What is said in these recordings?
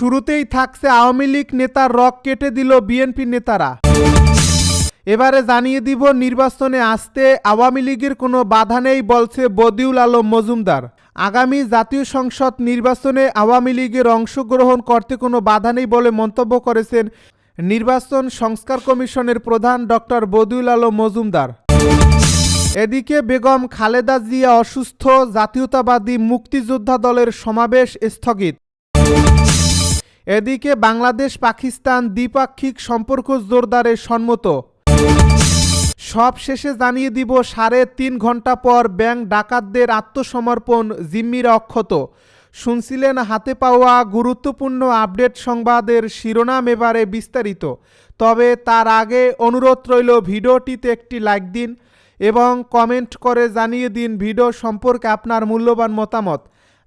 শুরুতেই থাকছে আওয়ামী লীগ নেতার রক কেটে দিল বিএনপি নেতারা। এবারে জানিয়ে দিব, নির্বাচনে আসতে আওয়ামী লীগের কোনো বাধা নেই বলছে বদিউল আলম মজুমদার। আগামী জাতীয় সংসদ নির্বাচনে আওয়ামী লীগের অংশগ্রহণ করতে কোনো বাধা নেই বলে মন্তব্য করেছেন নির্বাচন সংস্কার কমিশনের প্রধান ডক্টর বদিউল আলম মজুমদার। এদিকে বেগম খালেদা জিয়া অসুস্থ, জাতীয়তাবাদী মুক্তিযোদ্ধা দলের সমাবেশ স্থগিত। এদিকে বাংলাদেশ পাকিস্তান দ্বিপাক্ষিক সম্পর্ক জোরদারে সম্মত। সব শেষে জানিয়ে দিব, সাড়ে তিন ঘণ্টা পর ব্যাংক ডাকাতদের আত্মসমর্পণ জিম্মিরা অক্ষত। শুনছিলেন, হাতে পাওয়া গুরুত্বপূর্ণ আপডেট সংবাদের শিরোনাম এবারে বিস্তারিত। তবে তার আগে অনুরোধ রইল, ভিডিওটিতে একটি লাইক দিন এবং কমেন্ট করে জানিয়ে দিন ভিডিও সম্পর্কে আপনার মূল্যবান মতামত।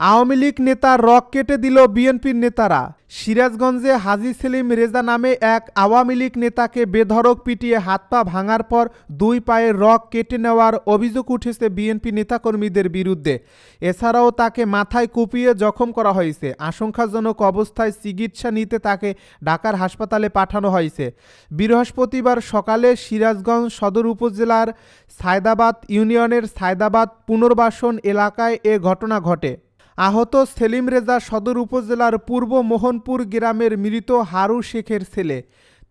আওয়ামী লীগ নেতা রক কেটে দিল বিএনপির নেতারা। সিরাজগঞ্জে হাজি সেলিম রেজা নামে এক আওয়ামী লীগ নেতাকে বেধড়ক পিটিয়ে হাত পা ভাঙার পর দুই পায়ে রক কেটে নেওয়ার অভিযোগ উঠেছে বিএনপি নেতাকর্মীদের বিরুদ্ধে। এছাড়াও তাকে মাথায় কুপিয়ে জখম করা হয়েছে। আশঙ্কাজনক অবস্থায় চিকিৎসা নিতে তাকে ঢাকার হাসপাতালে পাঠানো হয়েছে। বৃহস্পতিবার সকালে সিরাজগঞ্জ সদর উপজেলার সায়দাবাদ ইউনিয়নের সায়দাবাদ পুনর্বাসন এলাকায় এ ঘটনা ঘটে। আহত সেলিম রেজা সদর উপজেলার পূর্ব মোহনপুর গ্রামের মৃত হারু শেখের ছেলে।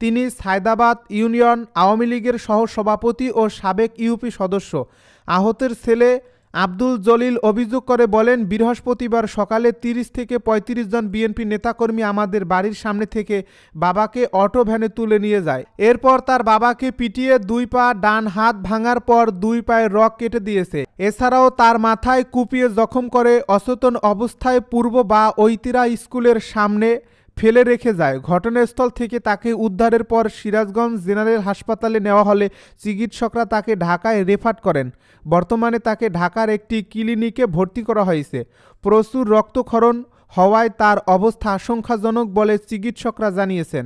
তিনি সায়দাবাদ ইউনিয়ন আওয়ামী লীগের সহসভাপতি ও সাবেক ইউপি সদস্য। আহতের ছেলে আব্দুল জলিল অভিযোগ করে বলেন, বৃহস্পতিবার সকালে তিরিশ থেকে ৩৫ জন বিএনপি নেতাকর্মী আমাদের বাড়ির সামনে থেকে বাবাকে অটো ভ্যানে তুলে নিয়ে যায়। এরপর তার বাবাকে পিটিয়ে দুই পা ডান হাত ভাঙার পর দুই পায়ে রক কেটে দিয়েছে। এছাড়াও তার মাথায় কুপিয়ে জখম করে অচেতন অবস্থায় পূর্ব বা ঐতিরা স্কুলের সামনে ফেলে রেখে যায়। ঘটনাস্থল থেকে তাকে উদ্ধারের পর সিরাজগঞ্জ জেনারেল হাসপাতালে নেওয়া হলে চিকিৎসকরা তাকে ঢাকায় রেফার করেন। বর্তমানে তাকে ঢাকার একটি ক্লিনিকে ভর্তি করা হয়েছে। প্রচুর রক্তক্ষরণ হওয়ায় তার অবস্থা আশঙ্কাজনক বলে চিকিৎসকরা জানিয়েছেন।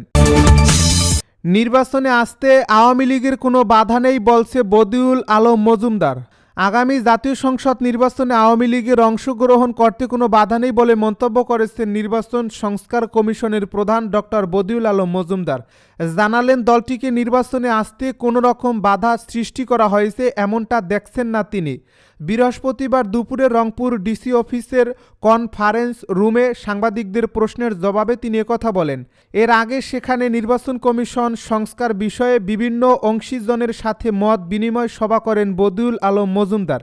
নির্বাচনে আসতে আওয়ামী লীগের কোনো বাধা নেই বলছে বদিউল আলম মজুমদার। আগামী জাতীয় সংসদ নির্বাচনে আওয়ামী লীগের অংশগ্রহণ করতে কোনো বাধা নেই বলে মন্তব্য করেছেন নির্বাচন সংস্কার কমিশনের প্রধান ডক্টর বদিউল আলম মজুমদার। জানালেন, দলটিকে নির্বাচনে আসতে কোনো রকম বাধা সৃষ্টি করা হয়েছে এমনটা দেখছেন না তিনি। বৃহস্পতিবার দুপুরে রংপুর ডিসি অফিসের কনফারেন্স রুমে সাংবাদিকদের প্রশ্নের জবাবে তিনি একথা বলেন, এর আগে সেখানে নির্বাচন কমিশন সংস্কার বিষয়ে বিভিন্ন অংশীজনের সাথে মত বিনিময় সভা করেন বদিউল আলম মজুমদার।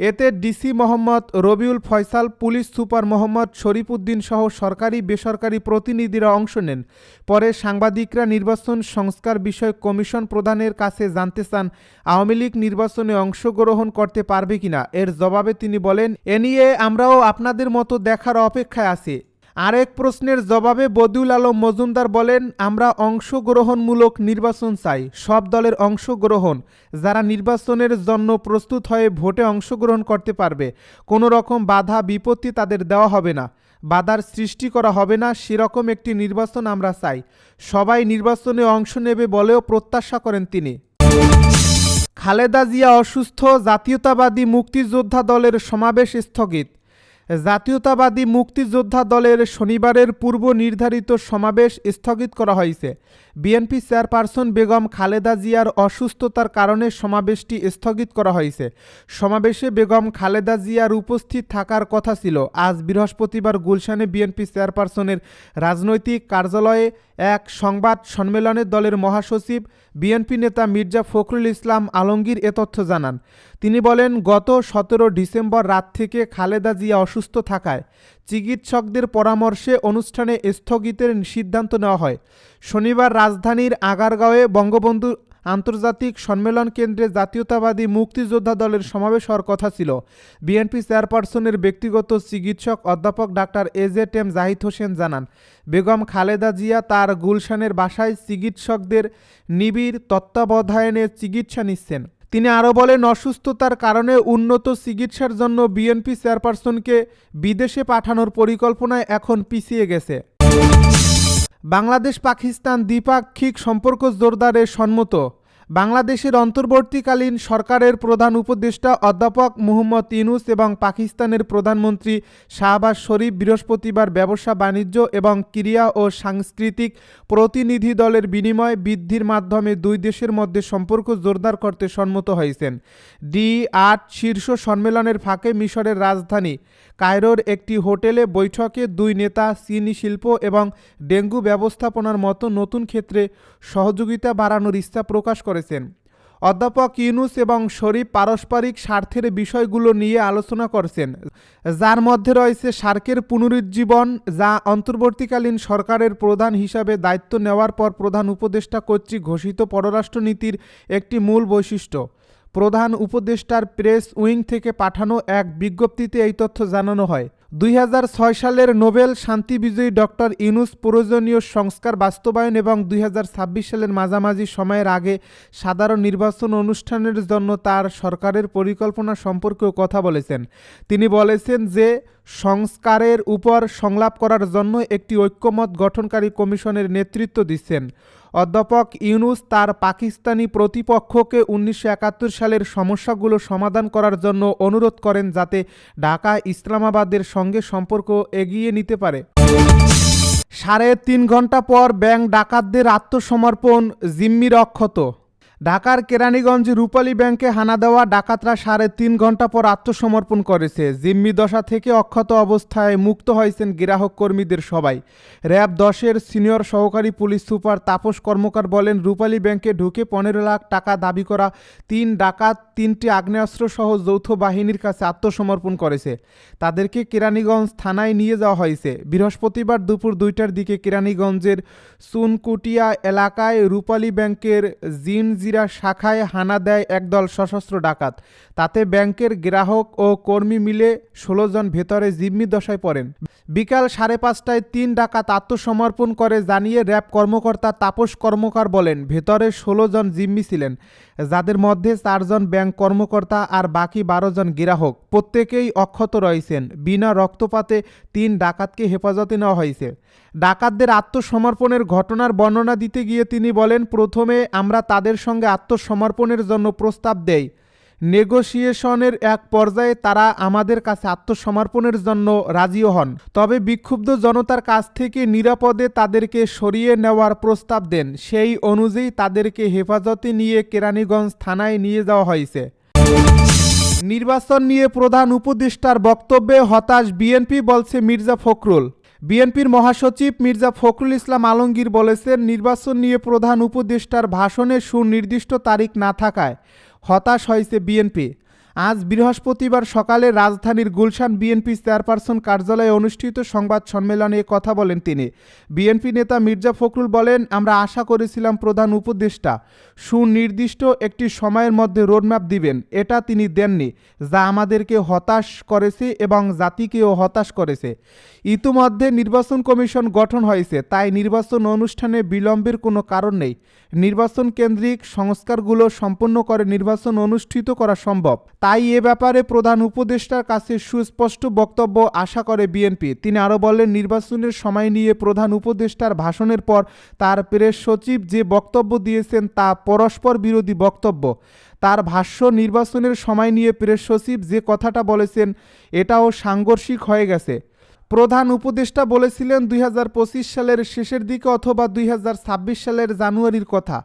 এতে DC Mohammad Rabiul Faisal, police super Mohammad Sharifuddin সহ সরকারি বেসরকারি প্রতিনিধিরা অংশ নেন। পরে সাংবাদিকরা নির্বাচন সংস্কার বিষয়ক কমিশন প্রধানের কাছে জানতে চান, আওয়ামী লীগ নির্বাচনে অংশগ্রহণ করতে পারবে কিনা। এর জবাবে তিনি বলেন, এ নিয়ে আমরাও আপনাদের মতো দেখার অপেক্ষায় আছি। আরেক প্রশ্নের জবাবে বদিউল আলম মজুমদার বলেন, আমরা অংশগ্রহণমূলক নির্বাচন চাই, সব দলের অংশগ্রহণ। যারা নির্বাচনের জন্য প্রস্তুত হয়ে ভোটে অংশগ্রহণ করতে পারবে, কোনো রকম বাধা, বিপত্তি তাদের দেওয়া হবে না। বাধার সৃষ্টি করা হবে না, সেরকম একটি নির্বাচন আমরা চাই। সবাই নির্বাচনে অংশ নেবে বলেও প্রত্যাশা করেন তিনি। খালেদা জিয়া অসুস্থ, জাতীয়তাবাদী মুক্তিযোদ্ধা দলের সমাবেশ স্থগিত। জাতীয়তাবাদী মুক্তিযোদ্ধা দলের শনিবারের পূর্ব নির্ধারিত সমাবেশ স্থগিত করা হয়েছে। বিএনপি চেয়ারপারসন বেগম খালেদা জিয়ার অসুস্থতার কারণে সমাবেশটি স্থগিত করা হয়েছে। সমাবেশে বেগম খালেদা জিয়ার উপস্থিত থাকার কথা ছিল। আজ বৃহস্পতিবার গুলশানে বিএনপি চেয়ারপারসনের রাজনৈতিক কার্যালয়ে এক সংবাদ সম্মেলনে দলের মহাসচিব, বিএনপি নেতা মির্জা ফখরুল ইসলাম আলমগীর এ তথ্য জানান। তিনি বলেন, গত সতেরো ডিসেম্বর রাত থেকে খালেদা জিয়া অসুস্থ থাকায় চিকিৎসকদের পরামর্শে অনুষ্ঠানে স্থগিতের সিদ্ধান্ত নেওয়া হয়। শনিবার রাজধানীর আগারগাঁওয়ে বঙ্গবন্ধু আন্তর্জাতিক সম্মেলন কেন্দ্রে জাতীয়তাবাদী মুক্তিযোদ্ধা দলের সমাবেশ হওয়ার কথা ছিল। বিএনপি চেয়ারপারসনের ব্যক্তিগত চিকিৎসক অধ্যাপক doctor A Z M Zahid Hossain জানান, বেগম খালেদা জিয়া তার গুলশানের বাসায় চিকিৎসকদের নিবিড় তত্ত্বাবধানে চিকিৎসা নিচ্ছেন। তিনি আরও বলেন, অসুস্থতার কারণে উন্নত চিকিৎসার জন্য বিএনপি চেয়ারপারসনকে বিদেশে পাঠানোর পরিকল্পনায় এখন পিছিয়ে গেছে। বাংলাদেশ পাকিস্তান দ্বিপাক্ষিক সম্পর্ক জোরদারে সম্মত। বাংলাদেশের অন্তর্বর্তীকালীন সরকারের প্রধান উপদেষ্টা অধ্যাপক মুহম্মদ ইউনুস এবং পাকিস্তানের প্রধানমন্ত্রী শাহবাজ শরীফ বৃহস্পতিবার ব্যবসা, বাণিজ্য এবং ক্রীড়া ও সাংস্কৃতিক প্রতিনিধি দলের বিনিময় বৃদ্ধির মাধ্যমে দুই দেশের মধ্যে সম্পর্ক জোরদার করতে সম্মত হয়েছেন। ডি আট শীর্ষ সম্মেলনের ফাঁকে মিশরের রাজধানী কায়রোর একটি হোটেলে বৈঠকে দুই নেতা, চিনি শিল্প এবং ডেঙ্গু ব্যবস্থাপনার মতো নতুন ক্ষেত্রে সহযোগিতা বাড়ানোর ইচ্ছা প্রকাশ করেছেন। অধ্যাপক ইউনুস এবং শরীফ পারস্পরিক স্বার্থের বিষয়গুলো নিয়ে আলোচনা করছেন, যার মধ্যে রয়েছে সার্কের পুনরুজ্জীবন, যা অন্তর্বর্তীকালীন সরকারের প্রধান হিসাবে দায়িত্ব নেওয়ার পর প্রধান উপদেষ্টা কর্তৃক ঘোষিত পররাষ্ট্রনীতির একটি মূল বৈশিষ্ট্য। প্রধান উপদেষ্টার প্রেস উইং থেকে পাঠানো এক বিজ্ঞপ্তিতে এই তথ্য জানানো হয়। দুই হাজার ছয় সালের নোবেল শান্তি বিজয়ী ডক্টর ইউনুস প্রয়োজনীয় সংস্কার বাস্তবায়ন এবং দুই হাজার ছাব্বিশ সালের মাঝামাঝি সময়ের আগে সাধারণ নির্বাচন অনুষ্ঠানের জন্য তার সরকারের পরিকল্পনা সম্পর্কেও কথা বলেছেন। তিনি বলেছেন যে, সংস্কারের উপর সংলাপ করার জন্য একটি ঐক্যমত গঠনকারী কমিশনের নেতৃত্ব দিচ্ছেন। অধ্যাপক ইউনুস তার পাকিস্তানি প্রতিপক্ষকে উনিশশো একাত্তর সালের সমস্যাগুলো সমাধান করার জন্য অনুরোধ করেন যাতে ঢাকা ইসলামাবাদের সঙ্গে সম্পর্ক এগিয়ে নিতে পারে। সাড়ে তিন ঘণ্টা পর ব্যাংক ডাকাতদের আত্মসমর্পণ জিম্মির অক্ষত ঢাকার কেরানীগঞ্জ রূপালী ব্যাংকে হানা দেওয়া ডাকাতরা সাড়ে তিন ঘণ্টা পর আত্মসমর্পণ করেছে। জিম্মি দশা থেকে অক্ষত অবস্থায় মুক্ত হয়েছেন গ্রাহক কর্মীদের সবাই। র্যাব দশের সিনিয়র সহকারী পুলিশ সুপার তাপস কর্মকার বলেন, রূপালী ব্যাংকে ঢুকে পনেরো লাখ টাকা দাবি করা তিন ডাকাত তিনটি আগ্নেয়াস্ত্র সহ যৌথ বাহিনীর কাছে আত্মসমর্পণ করেছে। তাদেরকে কেরানীগঞ্জ থানায় নিয়ে যাওয়া হয়েছে। বৃহস্পতিবার দুপুর দুইটার দিকে কেরানীগঞ্জের সুনকুটিয়া এলাকায় রূপালী ব্যাংকের জিনজিরা শাখায় হানা দেয় একদল সশস্ত্র ডাকাত। তাতে ব্যাংকের গ্রাহক ও কর্মী মিলে ষোলো জন ভেতরে জিম্মি দশায় পড়েন। বিকাল সাড়ে পাঁচটায় তিন ডাকাত আত্মসমর্পণ করে জানিয়ে র্যাব কর্মকর্তা তাপস কর্মকার বলেন, ভেতরে ষোলো জন জিম্মি ছিলেন, যাদের মধ্যে চারজন ব্যাংক কর্মকর্তা আর বাকি বারো জন গ্রাহক। প্রত্যেকেই অক্ষত রয়েছেন। বিনা রক্তপাতে তিন ডাকাতকে হেফাজতে নেওয়া হয়েছে। ডাকাতদের আত্মসমর্পণের ঘটনার বর্ণনা দিতে গিয়ে তিনি বলেন, প্রথমে আমরা তাদের সঙ্গে আত্মসমর্পণের জন্য প্রস্তাব দেই। নেগোসিয়েশনের এক পর্যায়ে তারা আমাদের কাছে আত্মসমর্পণের জন্য রাজিও হন। তবে বিক্ষুব্ধ জনতার কাছ থেকে নিরাপদে তাদেরকে সরিয়ে নেওয়ার প্রস্তাব দেন। সেই অনুযায়ী তাদেরকে হেফাজতে নিয়ে কেরানীগঞ্জ থানায় নিয়ে যাওয়া হয়েছে। নির্বাচন নিয়ে প্রধান উপদেষ্টার বক্তব্যে হতাশ বিএনপি বলছে মির্জা ফখরুল। বিএনপির মহাসচিব মির্জা ফখরুল ইসলাম আলমগীর বলেছেন, নির্বাচন নিয়ে প্রধান উপদেষ্টার ভাষণে সুনির্দিষ্ট তারিখ না থাকায় হতাশ হয়েছে বিএনপি। আজ বৃহস্পতিবার সকালে রাজধানীর গুলশান বিএনপি চেয়ারপারসন কার্যালয়ে অনুষ্ঠিত সংবাদ সম্মেলনে কথা বলেন তিনি। বিএনপি নেতা মির্জা ফখরুল বলেন, আমরা আশা করেছিলাম প্রধান উপদেষ্টা সুনির্দিষ্ট একটি সময়ের মধ্যে রোডম্যাপ দিবেন। এটা তিনি দেননি, যা আমাদেরকে হতাশ করেছে এবং জাতিকেও হতাশ করেছে। ইতিমধ্যে নির্বাচন কমিশন গঠন হয়েছে, তাই নির্বাচন অনুষ্ঠানে বিলম্বের কোনো কারণ নেই। নির্বাচন কেন্দ্রিক সংস্কারগুলো সম্পন্ন করে নির্বাচন অনুষ্ঠিত করা সম্ভব। তাই এ ব্যাপারে প্রধান উপদেষ্টার কাছে সুস্পষ্ট বক্তব্য আশা করে বিএনপি। তিনি আরও বললেন নির্বাচনের সময় নিয়ে প্রধান উপদেষ্টার ভাষণের পর তার প্রেস সচিব যে বক্তব্য দিয়েছেন তা পরস্পর বিরোধী বক্তব্য। তার ভাষ্য, নির্বাচনের সময় নিয়ে প্রেস সচিব যে কথাটা বলেছেন, এটাও সাংঘর্ষিক হয়ে গেছে। প্রধান উপদেষ্টা বলেছিলেন, দুই হাজার পঁচিশ সালের শেষের দিকে অথবা দুই হাজার ছাব্বিশ সালের জানুয়ারির কথা।